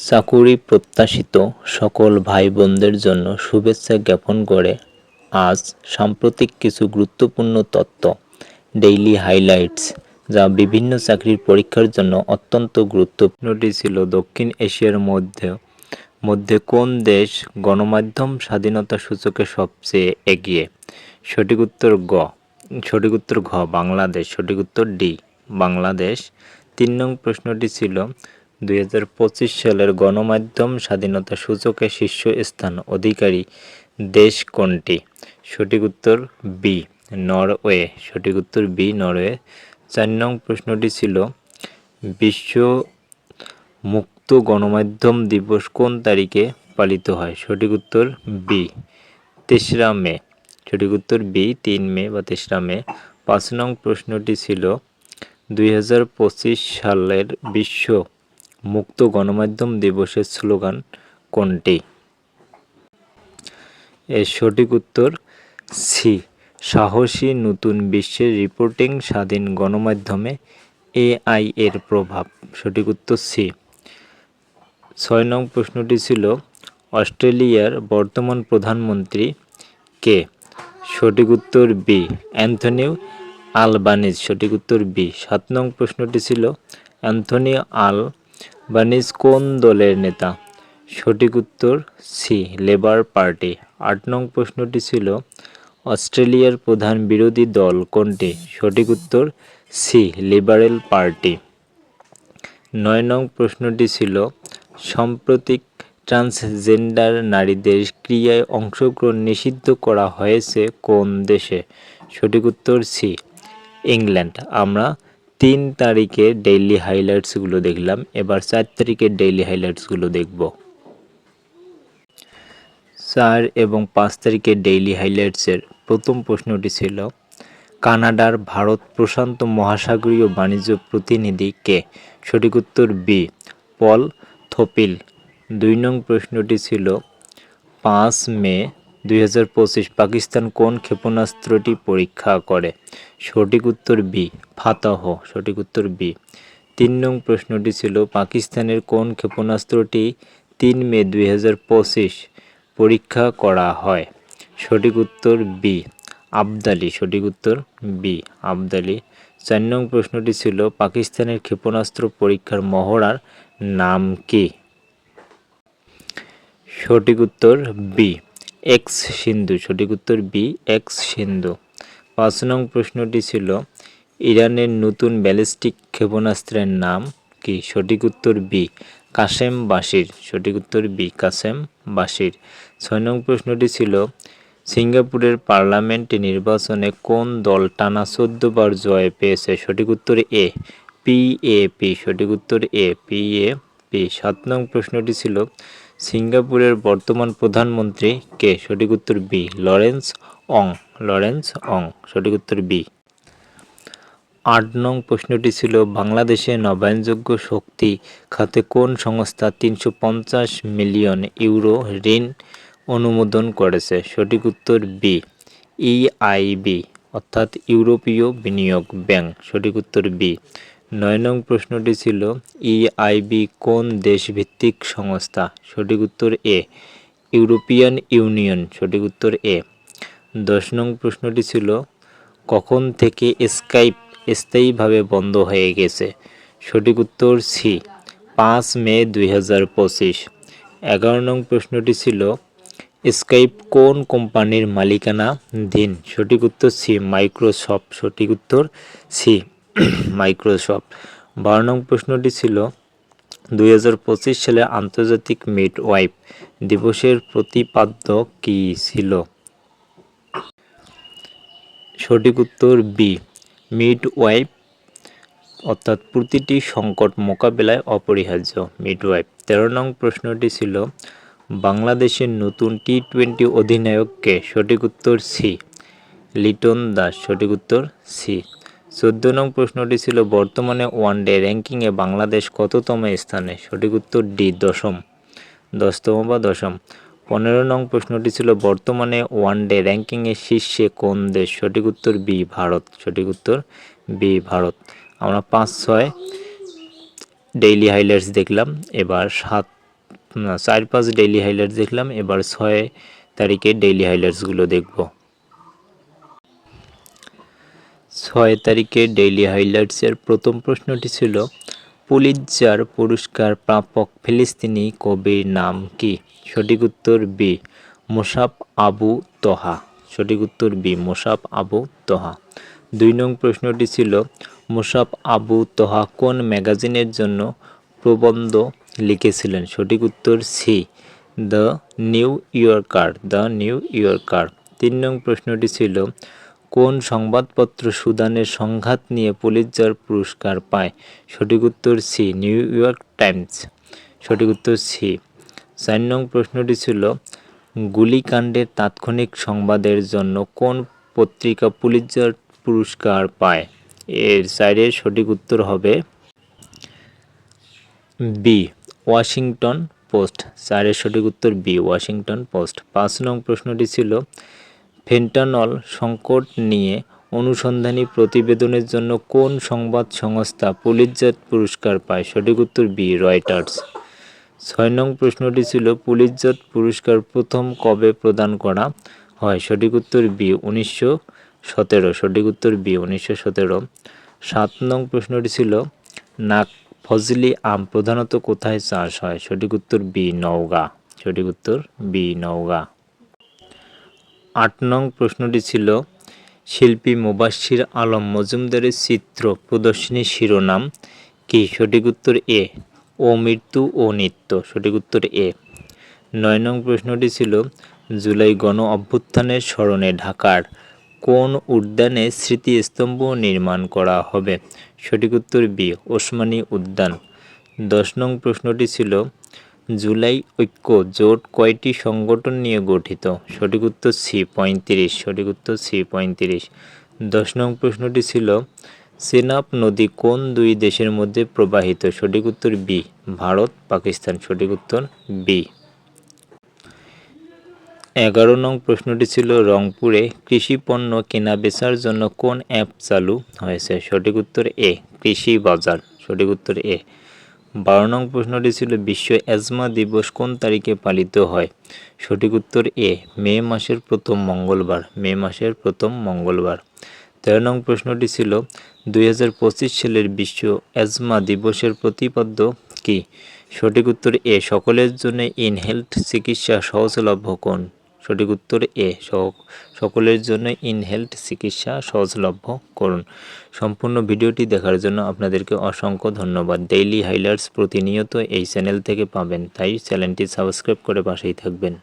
চাকুরি প্রত্যাশিত সকল ভাই বোনদের জন্য শুভেচ্ছা জ্ঞাপন করে আজ সাম্প্রতিক কিছু গুরুত্বপূর্ণ তত্ত্ব ডেইলি হাইলাইটস যা বিভিন্ন চাকরির পরীক্ষার জন্য অত্যন্ত গুরুত্বপূর্ণটি ছিল দক্ষিণ এশিয়ার মধ্যে। মধ্যে কোন দেশ গণমাধ্যম স্বাধীনতা সূচকে সবচেয়ে এগিয়ে? সঠিক উত্তর গ। সঠিক উত্তর ঘ, বাংলাদেশ। সঠিক উত্তর ডি, বাংলাদেশ। তিন নং প্রশ্নটি ছিল দুই হাজার পঁচিশ সালের গণমাধ্যম স্বাধীনতা সূচকে শীর্ষ স্থান অধিকারী দেশ কোনটি? সঠিক উত্তর বি নরওয়ে। সঠিক উত্তর বি নরওয়ে। চার নং প্রশ্নটি ছিল, বিশ্ব মুক্ত গণমাধ্যম দিবস কোন তারিখে পালিত হয়? সঠিক উত্তর বি তেসরা মে। সঠিক উত্তর বি তিন মে বা তেসরা মে। পাঁচ নং প্রশ্নটি ছিল, দুই হাজার পঁচিশ সালের বিশ্ব মুক্ত গণমাধ্যম দিবসের স্লোগান কোনটি? এর সঠিক উত্তর, সি, সাহসী নতুন বিশ্বের রিপোর্টিং স্বাধীন গণমাধ্যমে এআই এর প্রভাব। সঠিক উত্তর, সি। ছয় নং প্রশ্নটি ছিল, অস্ট্রেলিয়ার বর্তমান প্রধানমন্ত্রী কে? সঠিক উত্তর, বি, অ্যান্থনি আলবানিজ। সঠিক উত্তর, বি। সাত নং প্রশ্নটি ছিল, অ্যান্থনি আলবানিজ কোন দলের নেতা? সঠিক উত্তর, সি, লেবার পার্টি। আট নং প্রশ্নটি ছিল, অস্ট্রেলিয়ার প্রধান বিরোধী দল কোনটি? সঠিক উত্তর, সি, লিবারেল পার্টি। নয় নং প্রশ্নটি ছিল, সাম্প্রতিক ট্রান্সজেন্ডার নারীদের ক্রিয়ায় অংশগ্রহণ নিষিদ্ধ করা হয়েছে কোন দেশে? সঠিক উত্তর, সি, ইংল্যান্ড। আমরা তিন তারিখে ডেইলি হাইলাইটসগুলো দেখলাম, এবার চার তারিখের ডেইলি হাইলাইটসগুলো দেখব। চার এবং পাঁচ তারিখের ডেইলি হাইলাইটসের প্রথম প্রশ্নটি ছিল, কানাডার ভারত প্রশান্ত মহাসাগরীয় বাণিজ্য প্রতিনিধি কে? সঠিক উত্তর বি পল থোপিল। দুই নং প্রশ্নটি ছিল, পাঁচ মে দুই হাজার পঁচিশ পাকিস্তান কোন ক্ষেপণাস্ত্রটি পরীক্ষা করে? সঠিক উত্তর বি ফাতাহ। সঠিক উত্তর বি তিন নং প্রশ্নটি ছিল, পাকিস্তানের কোন ক্ষেপণাস্ত্রটি তিন মে দুই হাজার পঁচিশ পরীক্ষা করা হয়? সঠিক উত্তর বি আবদালি। সঠিক উত্তর বি আবদালি। চার নং প্রশ্নটি ছিল, পাকিস্তানের ক্ষেপণাস্ত্র পরীক্ষার মহড়ার নাম কি? সঠিক উত্তর বি এক্স সিন্ধু, সঠিক উত্তর বি এক্স সিন্ধু। পাঁচ নং প্রশ্নটি ছিল, ইরানের নতুন ব্যালিস্টিক ক্ষেপণাস্ত্রের নাম কি? সঠিক উত্তর বি কাসেম বাসির সঠিক উত্তর বি কাসেম বাসির ছয় নং প্রশ্নটি ছিল, সিঙ্গাপুরের পার্লামেন্ট নির্বাচনে কোন দল টানা চোদ্দ বার জয় পেয়েছে? সঠিক উত্তর এ পি এ পি সঠিক উত্তর এ পি এ পি সাত নং প্রশ্নটি ছিল সিঙ্গাপুরের বর্তমান প্রধানমন্ত্রী কে? সঠিক উত্তর B, Lawrence Wong Lawrence Wong, সঠিক উত্তর বি। আট নং প্রশ্নটি ছিল, বাংলাদেশে নবায়নযোগ্য শক্তি খাতে কোন সংস্থা তিনশো পঞ্চাশ মিলিয়ন ইউরো ঋণ অনুমোদন করেছে? সঠিক উত্তর বি ইআইবি অর্থাৎ ইউরোপীয় বিনিয়োগ ব্যাংক। সঠিক উত্তর বি নয় নং প্রশ্নটি ছিল ইআইবি কোন দেশভিত্তিক সংস্থা? সঠিক উত্তর এ, ইউরোপিয়ান ইউনিয়ন। সঠিক উত্তর এ, দশ নং প্রশ্নটি ছিল, কখন থেকে স্কাইপ স্থায়ীভাবে বন্ধ হয়ে গেছে? সঠিক উত্তর সি, পাঁচ মে দুই হাজার পঁচিশ। এগারো নং প্রশ্নটি ছিল, স্কাইপ কোন কোম্পানির মালিকানা দিন সঠিক উত্তর সি, মাইক্রোসফট। সঠিক উত্তর সি মাইক্রোসফট। বারো নং প্রশ্নটি ছিল, দুই হাজার পঁচিশ সালে আন্তর্জাতিক মিড ওয়াইফ দিবসের প্রতিপাদ্য কি ছিল? সঠিক উত্তর বি মিড ওয়াইফ অর্থাৎ প্রতিটি সংকট মোকাবেলায় অপরিহার্য মিড ওয়াইফ তেরো নং প্রশ্নটি ছিল, বাংলাদেশের নতুন টি টোয়েন্টি অধিনায়ককে সঠিক উত্তর সি লিটন দাস। সঠিক উত্তর সি চোদ্দ নং প্রশ্নটি ছিল, বর্তমানে ওয়ানডে র্যাঙ্কিংয়ে বাংলাদেশ কততম স্থানে? সঠিক উত্তর ডি, দশম। দশতম বা দশম। পনেরো নং প্রশ্নটি ছিল, বর্তমানে ওয়ানডে র্যাঙ্কিংয়ে শীর্ষে কোন দেশ? সঠিক উত্তর বি, ভারত। সঠিক উত্তর বি, ভারত। আমরা পাঁচ, ছয় ডেইলি হাইলাইটস দেখলাম, এবার সাত চার, পাঁচ ডেইলি হাইলাইটস দেখলাম, এবার ছয় তারিখে ডেইলি হাইলাইটসগুলো দেখব। ছয় তারিখের ডেইলি হাইলাইটসের প্রথম প্রশ্নটি ছিল পুলিৎজার পুরস্কার প্রাপক ফিলিস্তিনি কবির নাম কি? সঠিক উত্তর বি মোসাফ আবু তহা। সঠিক উত্তর বি মোসাফ আবু তহা। দুই নং প্রশ্নটি ছিল মোসাফ আবু তহা কোন ম্যাগাজিনের জন্য প্রবন্ধ লিখেছিলেন? সঠিক উত্তর C, the New Yorker. The New Yorker. তিন নং প্রশ্নটি ছিল কোন সংবাদপত্র সুদানের সংঘাত নিয়ে পুলিৎজার পুরস্কার পায়? সঠিক উত্তর সি নিউ ইয়র্ক টাইমস সঠিক উত্তর সি চার নং প্রশ্নটি ছিল, গুলিকাণ্ডের তাৎক্ষণিক সংবাদের জন্য কোন পত্রিকা পুলিৎজার পুরস্কার পায়? এর চারের সঠিক উত্তর হবে বি ওয়াশিংটন পোস্ট চারের সঠিক উত্তর বি ওয়াশিংটন পোস্ট পাঁচ নং প্রশ্নটি ছিল ফেন্টানল সংকট নিয়ে অনুসন্ধানী প্রতিবেদনের জন্য কোন সংবাদ সংস্থা পুলিৎজার পুরস্কার পায়? সঠিক উত্তর বি, রয়টার্স। ছয় নং প্রশ্নটি ছিল পুলিৎজার পুরস্কার প্রথম কবে প্রদান করা হয়? সঠিক উত্তর বি, উনিশশো সতেরো। সঠিক উত্তর বি, উনিশশো সতেরো। সাত নং প্রশ্নটি ছিল, নাক ফজলি আম প্রধানত কোথায় চাষ হয়? সঠিক উত্তর বি, নওগাঁ। সঠিক উত্তর বি, নওগাঁ। আট নং প্রশ্নটি ছিল, শিল্পী মুবাশির আলম মজুমদারের চিত্র প্রদর্শনী শিরোনাম কি? সঠিক উত্তর এ, ও মৃত্যু ও নিত্য সঠিক উত্তর এ। নয় নং প্রশ্নটি ছিল, জুলাই গণ অভ্যুত্থানের স্মরণে ঢাকার কোন উদ্যানে স্মৃতিস্তম্ভ নির্মাণ করা হবে? সঠিক উত্তর বি, ওসমানী উদ্যান দশ নং প্রশ্নটি ছিল জুলাই ঐক্য জোট কয়টি সংগঠন নিয়ে গঠিত? সঠিক উত্তর সি, পঁয়ত্রিশ। সঠিক উত্তর সি, পঁয়ত্রিশ। দশ নং প্রশ্নটি ছিল সেনাব নদী কোন দুই দেশের মধ্যে প্রবাহিত? সঠিক উত্তর বি, ভারত, পাকিস্তান। সঠিক উত্তর বি। এগারো নং প্রশ্নটি ছিল, রংপুরে কৃষি পণ্য কেনা বেচার জন্য কোন অ্যাপ চালু হয়েছে? সঠিক উত্তর এ, কৃষি বাজার। সঠিক উত্তর এ বারো নং প্রশ্নটি ছিল, বিশ্ব অ্যাজমা দিবস কোন তারিখে পালিত হয়? সঠিক উত্তর এ, মে মাসের প্রথম মঙ্গলবার, মে মাসের প্রথম মঙ্গলবার। তেরো নং প্রশ্নটি ছিল, দুই হাজার পঁচিশ সালের বিশ্ব অ্যাজমা দিবসের প্রতিপাদ্য কি? সঠিক উত্তর এ, সকলের জন্য ইনহেলথ চিকিৎসা সহজলভ্য কোন? সঠিক উত্তর এ। সকলের জন্য ইনহেলথ চিকিৎসা সহজলভ্য করুন। সম্পূর্ণ ভিডিওটি দেখার জন্য আপনাদেরকে অসংখ্য ধন্যবাদ। ডেইলি হাইলাইটস প্রতিনিয়ত এই চ্যানেল থেকে পাবেন। তাই চ্যানেলটি সাবস্ক্রাইব করে পাশেই থাকবেন।